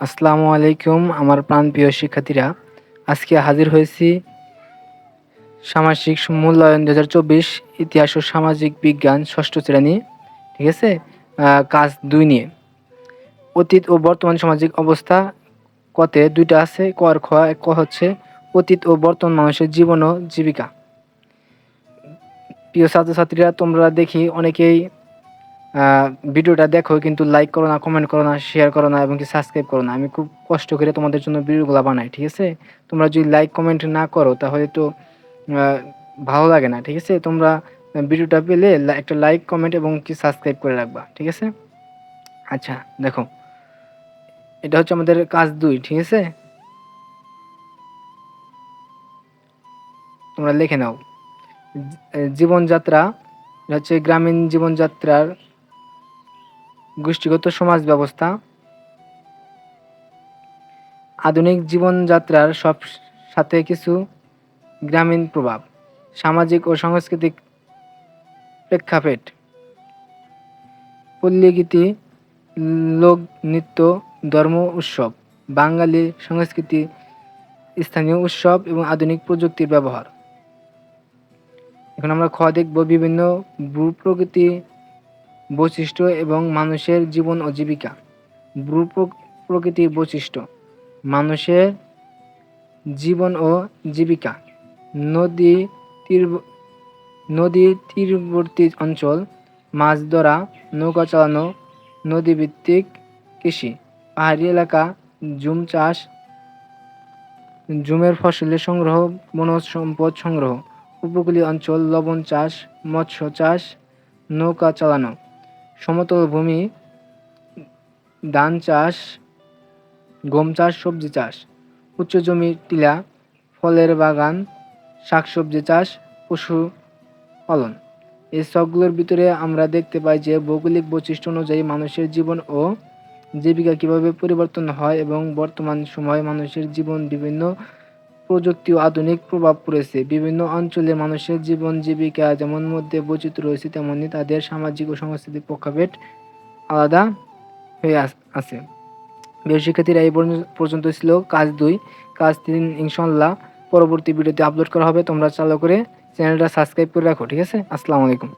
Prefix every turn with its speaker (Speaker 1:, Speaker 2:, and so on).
Speaker 1: আসসালামু আলাইকুম আমার প্রাণপ্রিয় শিক্ষার্থীরা। আজকে হাজির হয়েছি সামাজিক মূল্যায়ন দু হাজার চব্বিশ ইতিহাস ও সামাজিক বিজ্ঞান ষষ্ঠ শ্রেণি, ঠিক আছে? কাজ দুই নিয়ে। অতীত ও বর্তমান সামাজিক অবস্থা কতে দুইটা আছে, ক আর খ ক হচ্ছে অতীত ও বর্তমান মানুষের জীবন ও জীবিকা। প্রিয় ছাত্রছাত্রীরা, তোমরা দেখি অনেকেই ভিডিওটা দেখো, কিন্তু লাইক করো না কমেন্ট করো না শেয়ার করো না, এবং কি সাবস্ক্রাইব করো না। আমি খুব কষ্ট করে তোমাদের জন্য ভিডিওগুলো বানাই, ঠিক আছে? তোমরা যদি লাইক কমেন্ট না করো, তাহলে তো ভালো লাগে না, ঠিক আছে? তোমরা ভিডিওটা পেলে একটা লাইক কমেন্ট এবং কি সাবস্ক্রাইব করে রাখবা, ঠিক আছে? আচ্ছা দেখো। এটা হচ্ছে আমাদের কাজ দুই, ঠিক আছে? তোমরা লিখে নাও। জীবনযাত্রা হচ্ছে গ্রামীণ জীবনযাত্রার গোষ্ঠীগত সমাজ ব্যবস্থা। আধুনিক জীবনযাত্রার সব সাথে কিছু গ্রামীণ প্রভাব, সামাজিক ও সাংস্কৃতিক প্রেক্ষাপট, পল্লীগীতি লোকনৃত্য ধর্ম, উৎসব, বাঙালি সংস্কৃতি, স্থানীয় উৎসব এবং আধুনিক প্রযুক্তির ব্যবহার। এখন আমরা খ দেখব বিভিন্ন ভূপ্রকৃতি বৈশিষ্ট্য এবং মানুষের জীবন ও জীবিকা। ভূ প্রকৃতির বৈশিষ্ট্য, মানুষের জীবন ও জীবিকা। নদী তীর নদী তীরবর্তী অঞ্চল, মাছ ধরা, নৌকা চালানো, নদীভিত্তিক কৃষি, পাহাড়ি এলাকা, জুম চাষ, জুমের ফসলের সংগ্রহ, বনজ সম্পদ সংগ্রহ, উপকূলীয় অঞ্চল, লবণ চাষ, মৎস্য চাষ, নৌকা চালানো। সমতল ভূমি, ধান চাষ, গম চাষ, সবজি চাষ। উচ্চ জমি টিলা, ফলের বাগান, শাকসবজি চাষ, পশু পালন। এই সবগুলোর ভিতরে আমরা দেখতে পাই যে ভৌগোলিক বৈশিষ্ট্য অনুযায়ী মানুষের জীবন ও জীবিকা কীভাবে পরিবর্তন হয় এবং বর্তমান সময়ে মানুষের জীবন বিভিন্ন প্রযুক্তি ও আধুনিক প্রভাব পড়েছে। বিভিন্ন অঞ্চলে মানুষের জীবন, জীবিকা যেমন মধ্যে বৈচিত্র্য রয়েছে, তেমনি তাদের সামাজিক ও সাংস্কৃতিক প্রেক্ষাপট আলাদা হয়ে আছে। প্রিয় শিক্ষার্থীরা, এই পর্যন্ত ছিল কাজ দুই। কাজ তিন ইনশাল্লাহ পরবর্তী ভিডিওতে আপলোড করা হবে। তোমরা চালু করে চ্যানেলটা সাবস্ক্রাইব করে রাখো, ঠিক আছে? আসসালামু আলাইকুম।